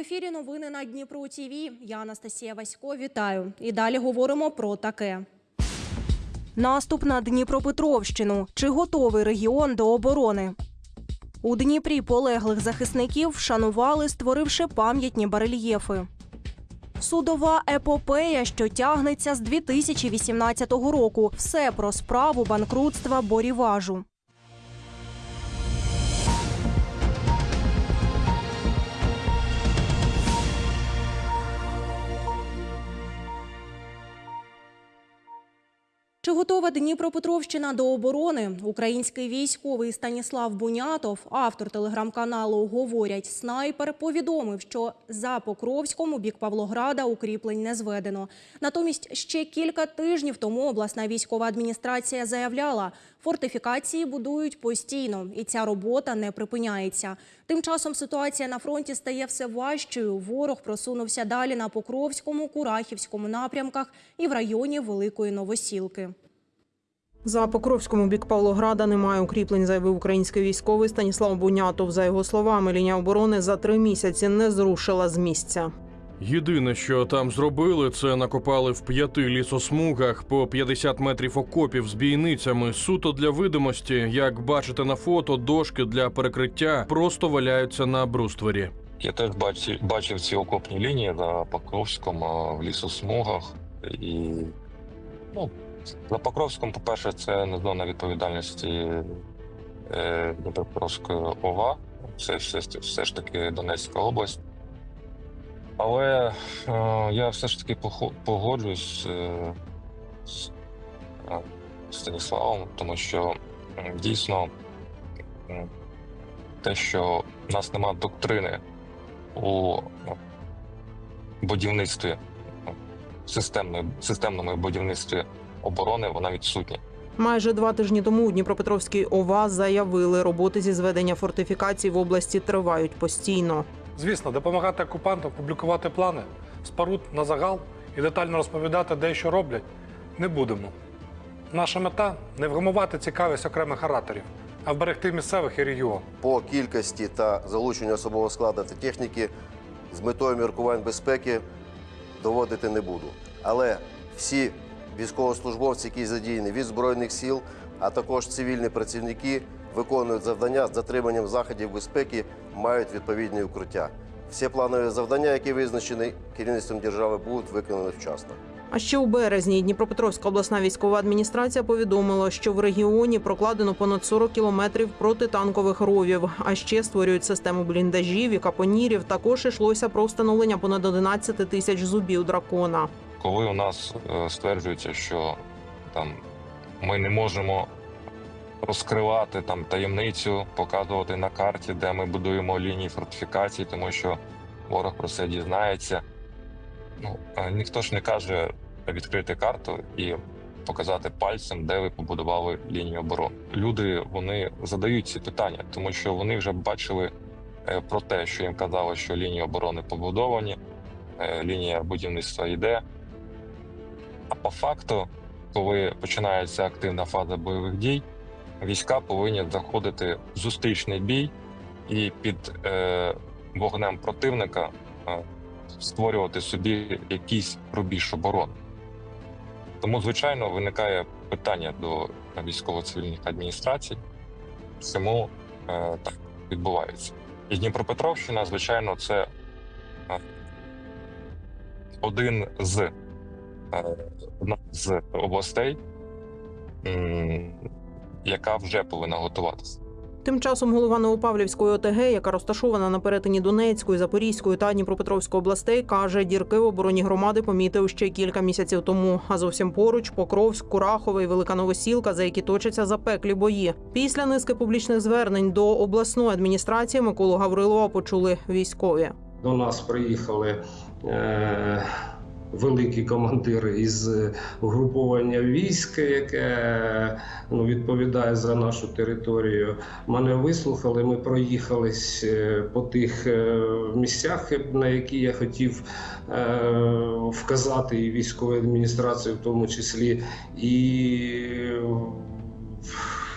Ефірі новини на Дніпро ТІВІ. Я Анастасія Васько. Вітаю. І далі говоримо про таке. Наступ на Дніпропетровщину. Чи готовий регіон до оборони? У Дніпрі полеглих захисників вшанували, створивши пам'ятні барельєфи. Судова епопея, що тягнеться з 2018 року. Все про справу банкрутства Боріважу. Готова Дніпропетровщина до оборони? Український військовий Станіслав Бунятов, автор телеграм-каналу Говорять снайпер, повідомив, що за Покровськом у бік Павлограда укріплень не зведено. Натомість ще кілька тижнів тому обласна військова адміністрація заявляла, фортифікації будують постійно, і ця робота не припиняється. Тим часом ситуація на фронті стає все важчою. Ворог просунувся далі на Покровському, Курахівському напрямках і в районі Великої Новосілки. За Покровському бік Павлограда немає укріплень, заявив український військовий Станіслав Бунятов. За його словами, лінія оборони за три місяці не зрушила з місця. Єдине, що там зробили, це накопали в п'яти лісосмугах по 50 метрів окопів з бійницями. Суто для видимості, як бачите на фото, дошки для перекриття просто валяються на бруствері. Я теж бачив, бачив ці окопні лінії на Покровському в лісосмугах. І ну, на Покровському, по-перше, це не зона відповідальності е, Дніпропетровської ОВА. Це все, все ж таки Донецька область. Але е, я все ж таки погоджуюсь е, з е, Станіславом, тому що м, дійсно м, те, що в нас немає доктрини у будівництві системної, системному будівництві оборони, вона відсутня. Майже два тижні тому у Дніпропетровській ОВА заявили, роботи зі зведення фортифікацій в області тривають постійно. Звісно, допомагати окупантам публікувати плани, споруд на загал і детально розповідати, де і що роблять, не будемо. Наша мета не вгамувати цікавість окремих ораторів, а вберегти місцевих і регіон. по кількості та залученню особового складу та техніки з метою міркувань безпеки доводити не буду. Але всі військовослужбовці, які задіяні від збройних сил, а також цивільні працівники, виконують завдання з дотриманням заходів безпеки, мають відповідні укриття. Всі планові завдання, які визначені керівництвом держави, будуть виконані вчасно. А ще у березні Дніпропетровська обласна військова адміністрація повідомила, що в регіоні прокладено понад 40 кілометрів протитанкових ровів. А ще створюють систему бліндажів і капонірів. Також йшлося про встановлення понад 11 тисяч зубів дракона. Коли у нас е, стверджується, що там ми не можемо розкривати там таємницю, показувати на карті, де ми будуємо лінії фортифікацій, тому що ворог про це дізнається. Ну е, ніхто ж не каже відкрити карту і показати пальцем, де ви побудували лінію оборони. Люди вони задають ці питання, тому що вони вже бачили е, про те, що їм казали, що лінії оборони побудовані, лінія будівництва йде. А по факту, коли починається активна фаза бойових дій, війська повинні заходити в зустрічний бій і під е, вогнем противника е, створювати собі якийсь рубіж оборони. Тому, звичайно, виникає питання до військово-цивільних адміністрацій, чому е, так відбувається. І Дніпропетровщина, звичайно, це е, один з одна з областей, яка вже повинна готуватися. Тим часом голова Новопавлівської ОТГ, яка розташована на перетині Донецької, Запорізької та Дніпропетровської областей, каже, дірки в обороні громади помітив ще кілька місяців тому. А зовсім поруч Покровськ, Курахове і Велика Новосілка, за які точаться запеклі бої. Після низки публічних звернень до обласної адміністрації Миколу Гаврилова почули військові. До нас приїхали е, великі командири із угруповання військ, яке ну, відповідає за нашу територію. Мене вислухали. Ми проїхались е, по тих е, місцях, на які я хотів е, вказати і військовій адміністрації, в тому числі, і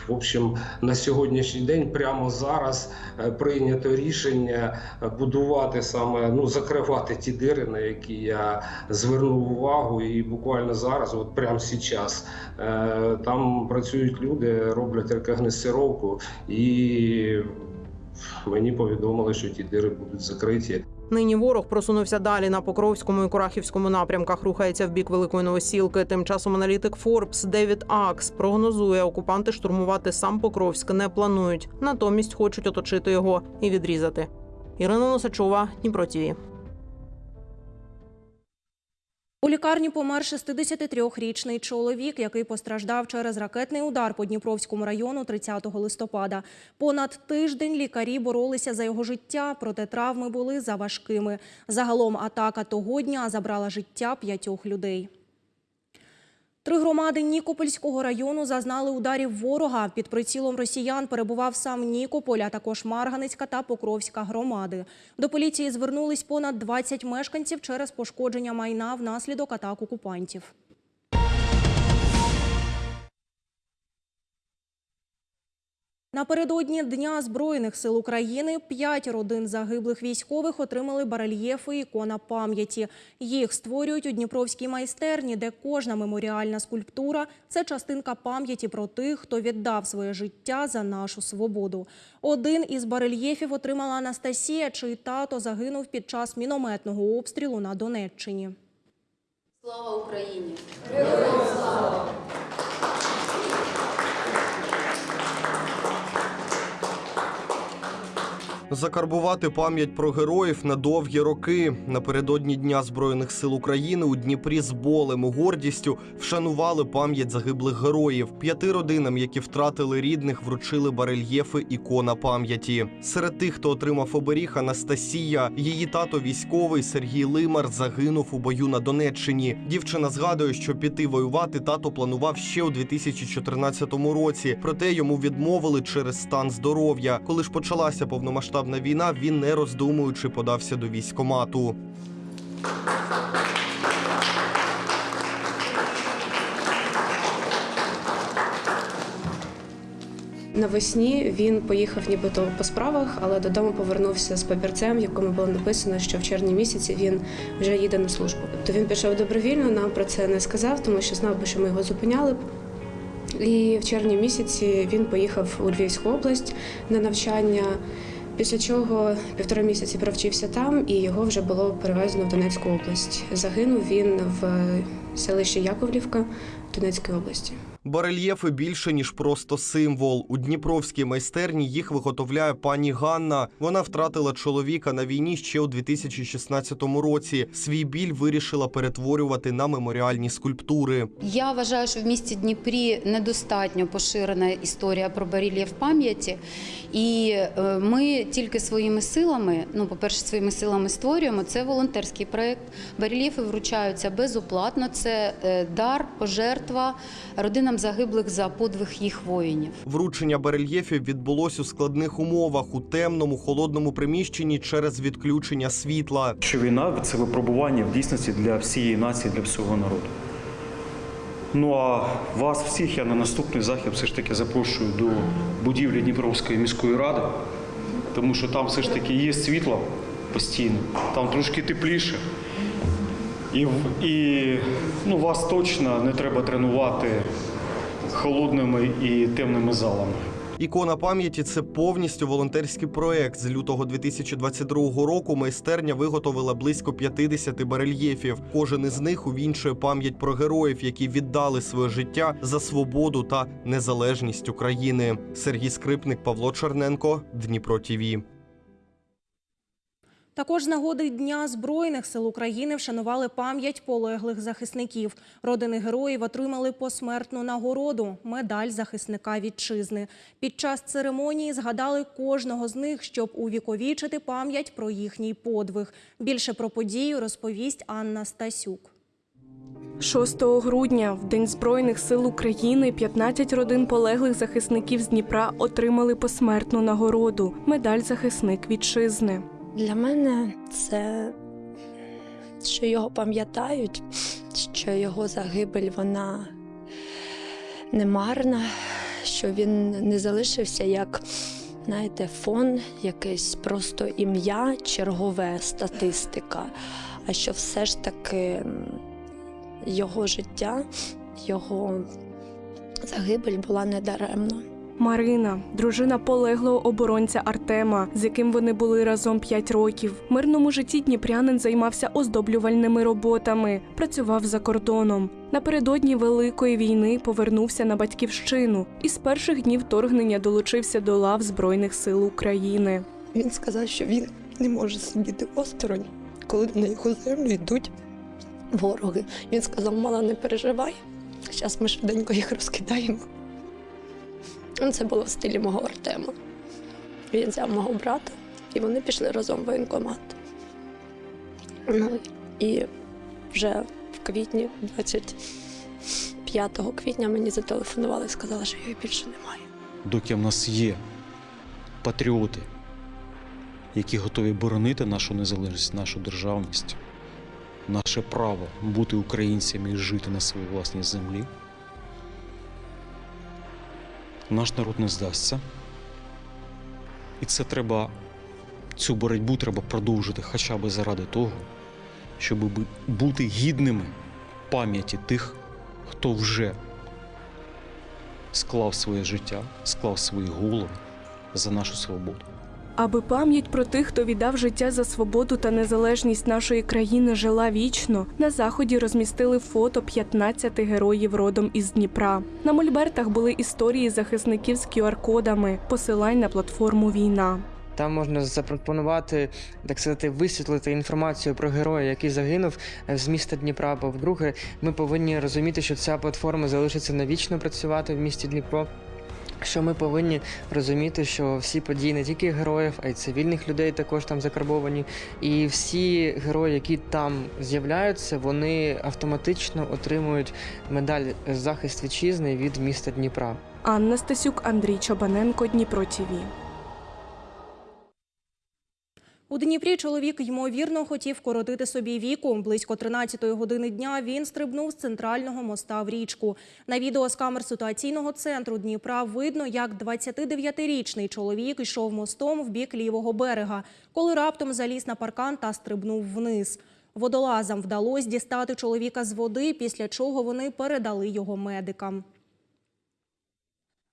В общем, на сьогоднішній день, прямо зараз, е, прийнято рішення е, будувати саме ну закривати ті дири, на які я звернув увагу, і буквально зараз, от прямо зараз, е, там працюють люди, роблять рекогносцировку, і мені повідомили, що ті дири будуть закриті. Нині ворог просунувся далі на Покровському і Курахівському напрямках. Рухається в бік Великої Новосілки. Тим часом аналітик Форбс Девід Акс прогнозує, окупанти штурмувати сам Покровськ не планують. Натомість хочуть оточити його і відрізати. Ірина Носачова, Дніпро ТІВІ. У лікарні помер 63-річний чоловік, який постраждав через ракетний удар по Дніпровському району 30 листопада. Понад тиждень лікарі боролися за його життя, проте травми були заважкими. Загалом атака того дня забрала життя п'ятьох людей. Три громади Нікопольського району зазнали ударів ворога. Під прицілом росіян перебував сам Нікополь, а також Марганицька та Покровська громади. До поліції звернулись понад 20 мешканців через пошкодження майна внаслідок атак окупантів. Напередодні Дня Збройних сил України п'ять родин загиблих військових отримали барельєфи ікона пам'яті. Їх створюють у Дніпровській майстерні, де кожна меморіальна скульптура – це частинка пам'яті про тих, хто віддав своє життя за нашу свободу. Один із барельєфів отримала Анастасія, чий тато загинув під час мінометного обстрілу на Донеччині. Слава Україні! Закарбувати пам'ять про героїв на довгі роки. Напередодні Дня Збройних сил України у Дніпрі з болем і гордістю вшанували пам'ять загиблих героїв. П'яти родинам, які втратили рідних, вручили барельєфи ікона пам'яті. Серед тих, хто отримав оберіг, Анастасія, її тато військовий Сергій Лимар загинув у бою на Донеччині. Дівчина згадує, що піти воювати тато планував ще у 2014 році, проте йому відмовили через стан здоров'я. Коли ж почалася повномасштабна війна, він не роздумуючи подався до військомату. Навесні він поїхав нібито по справах, але додому повернувся з папірцем, в якому було написано, що в червні місяці він вже їде на службу. То він пішов добровільно, нам про це не сказав, тому що знав би, що ми його зупиняли б. І в червні місяці він поїхав у Львівську область на навчання. Після чого півтора місяці провчився там, і його вже було перевезено в Донецьку область. Загинув він в селищі Яковлівка Донецької області. Барельєфи більше ніж просто символ. У Дніпровській майстерні їх виготовляє пані Ганна. Вона втратила чоловіка на війні ще у 2016 році. Свій біль вирішила перетворювати на меморіальні скульптури. Я вважаю, що в місті Дніпрі недостатньо поширена історія про барельєф пам'яті, і е, ми тільки своїми силами, ну, по-перше, своїми силами створюємо. Це волонтерський проєкт. Барельєфи вручаються безоплатно. Це е, дар, пожертва родинам загиблих за подвиг їх воїнів. Вручення барельєфів відбулось у складних умовах у темному холодному приміщенні через відключення світла. що війна це випробування в дійсності для всієї нації, для всього народу. Ну а вас всіх я на наступний захід все ж таки запрошую до будівлі Дніпровської міської ради, тому що там все ж таки є світло постійно, там трошки тепліше. І, і ну, вас точно не треба тренувати холодними і темними залами. Ікона пам'яті це повністю волонтерський проект. З лютого 2022 року майстерня виготовила близько 50 барельєфів. Кожен із них увінчує пам'ять про героїв, які віддали своє життя за свободу та незалежність України. Сергій Скрипник, Павло Черненко, Дніпро ТІВІ. Також з нагоди Дня Збройних сил України вшанували пам'ять полеглих захисників. Родини героїв отримали посмертну нагороду – медаль захисника вітчизни. Під час церемонії згадали кожного з них, щоб увіковічити пам'ять про їхній подвиг. Більше про подію розповість Анна Стасюк. 6 грудня, в День Збройних сил України, 15 родин полеглих захисників з Дніпра отримали посмертну нагороду медаль захисник вітчизни. Для мене це що його пам'ятають, що його загибель вона не марна, що він не залишився як, знаєте, фон, якесь просто ім'я, чергове статистика, а що все ж таки його життя, його загибель була недаремна. Марина, дружина полеглого оборонця Артема, з яким вони були разом 5 років. В мирному житті дніпрянин займався оздоблювальними роботами, працював за кордоном. Напередодні Великої війни повернувся на батьківщину і з перших днів вторгнення долучився до лав Збройних сил України. Він сказав, що він не може сидіти осторонь, коли на його землю йдуть вороги. Він сказав: мала, не переживай. Зараз ми швиденько їх розкидаємо. Це було в стилі мого Артема. Він взяв мого брата, і вони пішли разом в воєнкомат. Ну, і вже в квітні, 25 квітня, мені зателефонували і сказали, що його більше немає. Доки в нас є патріоти, які готові боронити нашу незалежність, нашу державність, наше право бути українцями і жити на своїй власній землі, наш народ не здасться. І це треба, цю боротьбу треба продовжити хоча б заради того, щоб бути гідними пам'яті тих, хто вже склав своє життя, склав свої голови за нашу свободу. Аби пам'ять про тих, хто віддав життя за свободу та незалежність нашої країни, жила вічно, на заході розмістили фото 15 героїв родом із Дніпра. На мольбертах були історії захисників з QR-кодами, посилань на платформу Війна. Там можна запропонувати, так сказати, висвітлити інформацію про героя, який загинув е, з міста Дніпра. Бо вдруге, ми повинні розуміти, що ця платформа залишиться навічно працювати в місті Дніпро. Що ми повинні розуміти, що всі події не тільки героїв, а й цивільних людей також там закарбовані. І всі герої, які там з'являються, вони автоматично отримують медаль захист вітчизни від міста Дніпра. Анна Стасюк, Андрій Чобаненко, Дніпро ТІВІ. У Дніпрі чоловік ймовірно хотів коротити собі віку. Близько 13-ї години дня він стрибнув з центрального моста в річку. На відео з камер ситуаційного центру Дніпра видно, як 29-річний чоловік йшов мостом в бік лівого берега, коли раптом заліз на паркан та стрибнув вниз. Водолазам вдалося дістати чоловіка з води, після чого вони передали його медикам.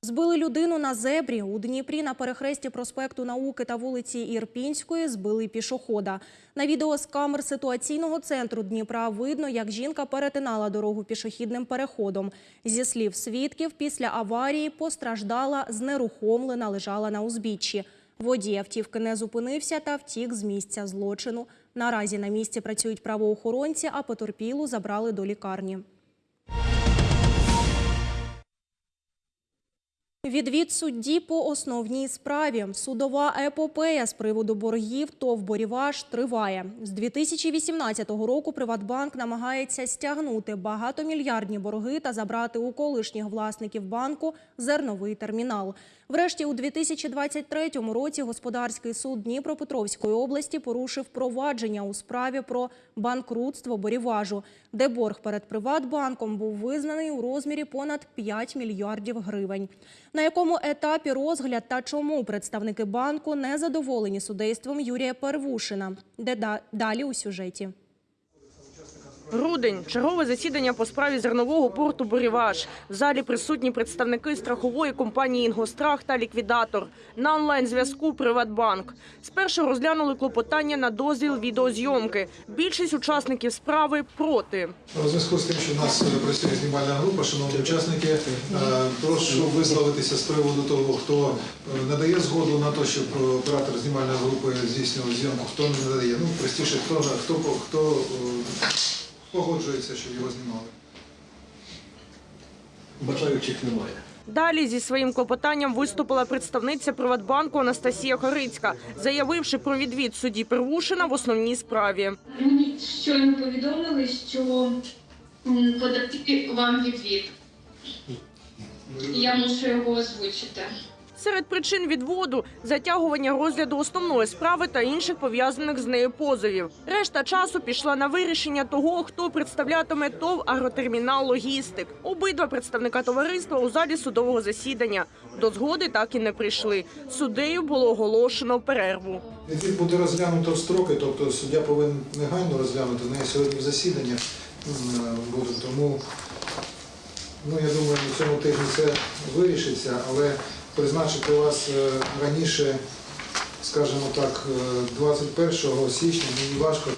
Збили людину на зебрі. У Дніпрі на перехресті проспекту Науки та вулиці Ірпінської збили пішохода. На відео з камер ситуаційного центру Дніпра видно, як жінка перетинала дорогу пішохідним переходом. Зі слів свідків, після аварії постраждала, знерухомлена, лежала на узбіччі. Водій автівки не зупинився та втік з місця злочину. Наразі на місці працюють правоохоронці, а потерпілу забрали до лікарні. Відвід судді по основній справі. Судова епопея з приводу боргів ТОВ «Боріваш» триває. З 2018 року Приватбанк намагається стягнути багатомільярдні борги та забрати у колишніх власників банку зерновий термінал. Врешті у 2023 році господарський суд Дніпропетровської області порушив провадження у справі про банкрутство Боріважу, де борг перед Приватбанком був визнаний у розмірі понад 5 мільярдів гривень. На якому етапі розгляд та чому представники банку не задоволені судейством Юрія Первушина? Де далі у сюжеті. Грудень. Чергове засідання по справі зернового порту Боріваш. В залі присутні представники страхової компанії «Інгострах» та ліквідатор. На онлайн-зв'язку «Приватбанк». Спершу розглянули клопотання на дозвіл відеозйомки. Більшість учасників справи проти. У зв'язку з тим, що в нас е, працює знімальна група, шановні учасники, е, прошу висловитися з приводу того, хто е, надає згоду на те, щоб оператор знімальної групи здійснював зйомку, хто не надає. Ну, простіше, хто, хто, хто погоджується, щоб його знімали. Бажаючих немає. Далі зі своїм клопотанням виступила представниця Приватбанку Анастасія Хорицька, заявивши про відвід судді Первушина в основній справі. Мені щойно повідомили, що подати вам відвід. Я мушу його озвучити. Серед причин відводу затягування розгляду основної справи та інших пов'язаних з нею позовів. Решта часу пішла на вирішення того, хто представлятиме ТОВ «Агротермінал Логістик». Обидва представника товариства у залі судового засідання до згоди так і не прийшли. Суддею було оголошено перерву. Відвід буде розглянуто в строки, тобто суддя повинен негайно розглянути. Неї сьогодні засідання буде, тому ну, я думаю, на цьому тижні це вирішиться, але призначити вас е, раніше, скажімо так, е, 21 січня мені важко.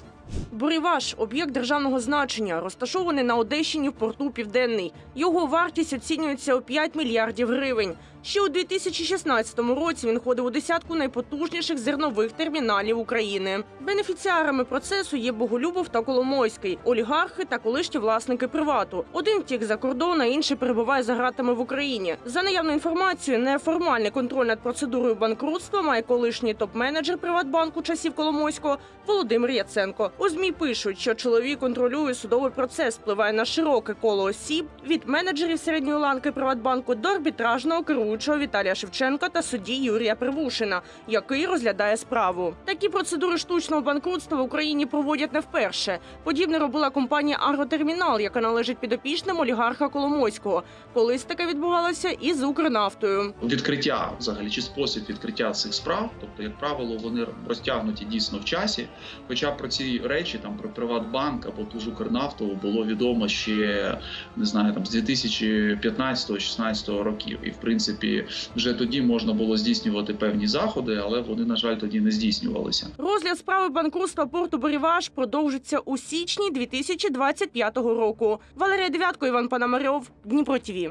Буріваш – об'єкт державного значення, розташований на Одещині в порту Південний. Його вартість оцінюється у 5 мільярдів гривень. Ще у 2016 році він входив у десятку найпотужніших зернових терміналів України. Бенефіціарами процесу є Боголюбов та Коломойський, олігархи та колишні власники привату. Один втік за кордон, а інший перебуває за ґратами в Україні. За наявною інформацією, неформальний контроль над процедурою банкрутства має колишній топ-менеджер Приватбанку часів Коломойського Володимир Яценко. У змі пишуть, що чоловік контролює судовий процес, впливає на широке коло осіб від менеджерів середньої ланки Приватбанку до арбітражного керуючого Віталія Шевченка та судді Юрія Первушина, який розглядає справу. Такі процедури штучного банкрутства в Україні проводять не вперше. Подібне робила компанія Агротермінал, яка належить підопічним олігарха Коломойського. Колись таке відбувалося і з Укрнафтою. відкриття взагалі чи спосіб відкриття цих справ, тобто, як правило, вони розтягнуті дійсно в часі. Хоча про ці речі, там про Приватбанк або ту ж Укрнафту було відомо ще не знаю, там з 2015-16 років. І в принципі, вже тоді можна було здійснювати певні заходи, але вони, на жаль, тоді не здійснювалися. Розгляд справи банкрутства порту Боріваш продовжиться у січні 2025 року. Валерія Девятко, Іван Пономарьов, Дніпро ТІВІ.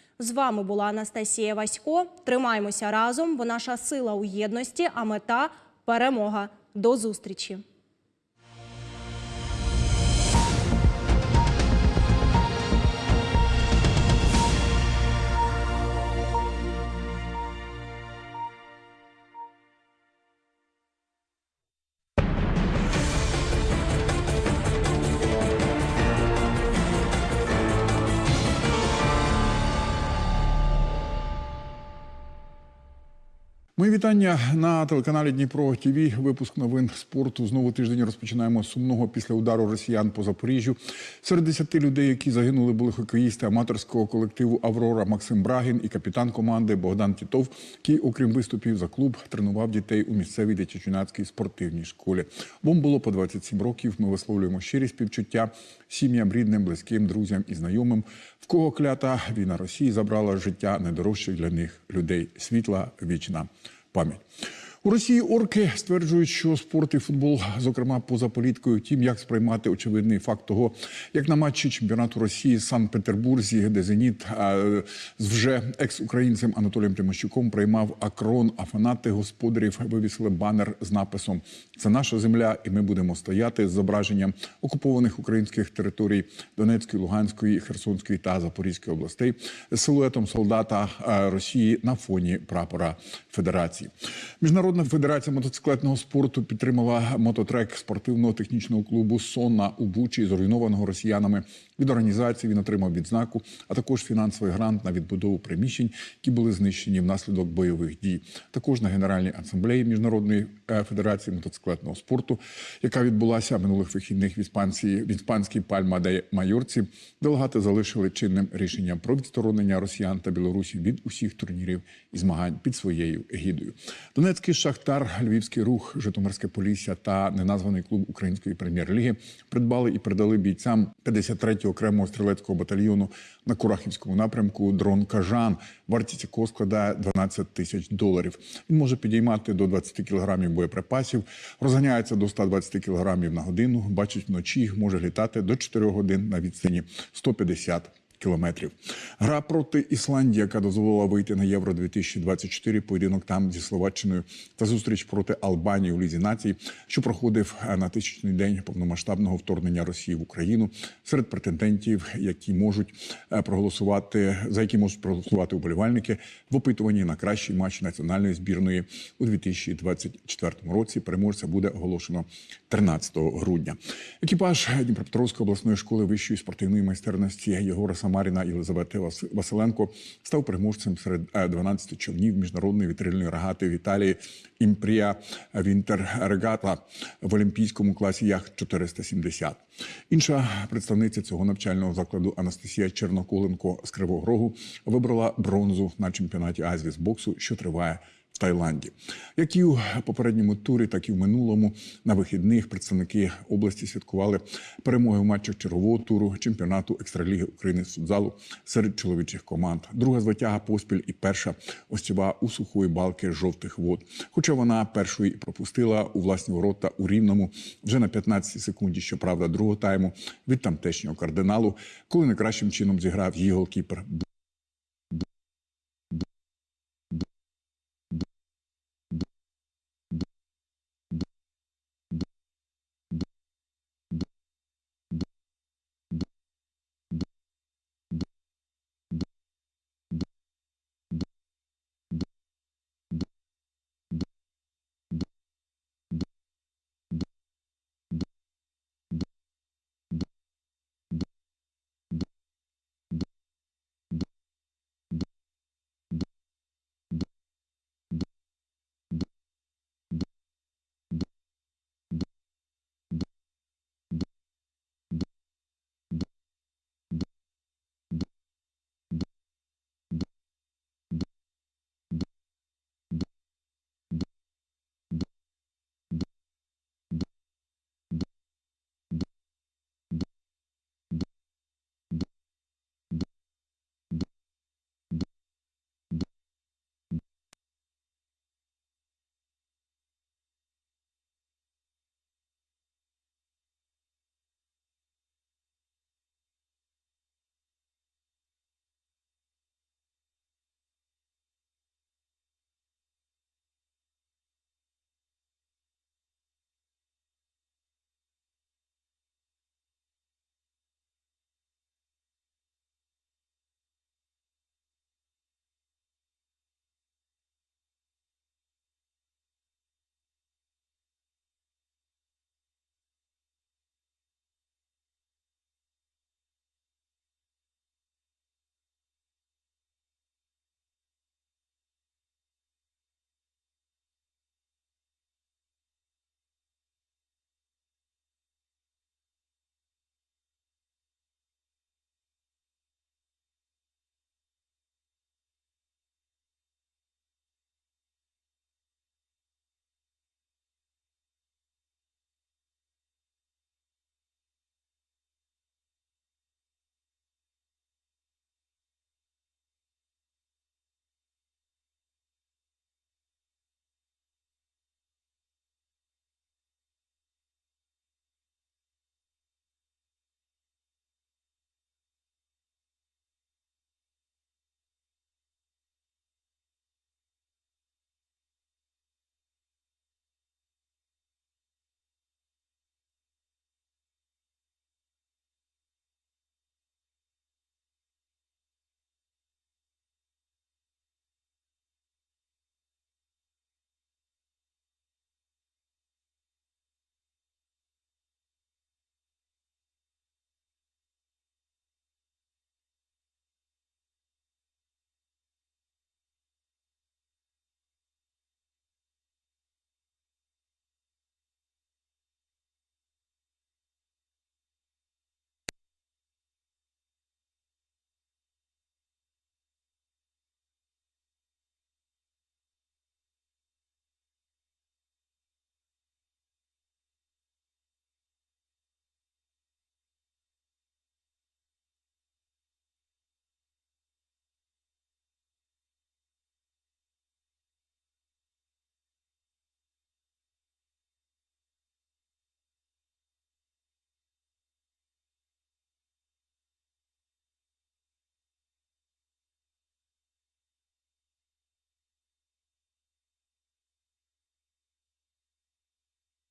З вами була Анастасія Васько. Тримаємося разом, бо наша сила у єдності, а мета перемога. До зустрічі! Мої вітання на телеканалі Дніпро ТІВІ. Випуск новин спорту. Знову тиждень розпочинаємо сумного після удару росіян по Запоріжжю. Серед десяти людей, які загинули, були хокеїсти аматорського колективу Аврора Максим Брагін і капітан команди Богдан Тітов, який, окрім виступів за клуб, тренував дітей у місцевій дитячо-юнацькій спортивній школі. Бом було по 27 років. Ми висловлюємо щирі співчуття сім'ям, рідним, близьким, друзям і знайомим, в кого клята війна Росії забрала життя найдорожчих для них людей. Світла вічна пам'ять. У Росії орки стверджують, що спорт і футбол, зокрема поза політкою, тім, як сприймати очевидний факт того, як на матчі чемпіонату Росії Санкт-Петербурзі, де Зеніт з вже екс-українцем Анатолієм Тимощуком приймав акрон, а фанати господарів вивісили банер з написом Це наша земля, і ми будемо стояти з зображенням окупованих українських територій Донецької, Луганської, Херсонської та Запорізької областей з силуетом солдата Росії на фоні прапора Федерації. Міжнародна федерація мотоциклетного спорту підтримала мототрек спортивного технічного клубу Сонна у Бучі, зруйнованого росіянами. Від організації він отримав відзнаку, а також фінансовий грант на відбудову приміщень, які були знищені внаслідок бойових дій. Також на генеральній асамблеї міжнародної е, федерації мотоциклетного спорту, яка відбулася минулих вихідних в іспанській в іспанській Пальма де Майорці, делегати залишили чинним рішенням про відсторонення росіян та Білорусі від усіх турнірів і змагань під своєю егідою. Донецький Шахтар, Львівський рух, Житомирське Полісся та неназваний клуб Української прем'єр-ліги придбали і передали бійцям 53-го окремого стрілецького батальйону на Курахівському напрямку дрон Кажан, вартість якого складає 12 тисяч доларів. Він може підіймати до 20 кілограмів боєприпасів, розганяється до 120 кілограмів на годину, бачить вночі, може літати до 4 годин на відстані 150 кілометрів. Гра проти Ісландії, яка дозволила вийти на Євро 2024 поєдинок там зі Словаччиною та зустріч проти Албанії у Лізі націй, що проходив е, на тисячний день повномасштабного вторгнення Росії в Україну серед претендентів, які можуть е, проголосувати за які можуть проголосувати уболівальники в опитуванні на кращий матч національної збірної у 2024 році. Переможця буде оголошено 13 грудня. Екіпаж Дніпропетровської обласної школи вищої спортивної майстерності Єгора Самаріна і Єлизавети Василенко став переможцем серед е, 12 човнів міжнародної вітрильної регати в Італії Імпрія Вінтер Регата в олімпійському класі яхт 470. Інша представниця цього навчального закладу Анастасія Черноколенко з Кривого Рогу вибрала бронзу на чемпіонаті Азії з боксу, що триває в Таїланді. Як і у попередньому турі, так і в минулому на вихідних представники області святкували перемоги в матчах чергового туру чемпіонату екстраліги України з футзалу серед чоловічих команд. Друга звитяга поспіль і перша осьова у сухої балки жовтих вод. Хоча вона першою і пропустила у власні ворота у рівному вже на 15 секунді, щоправда, другого тайму від тамтешнього кардиналу, коли найкращим чином зіграв її голкіпер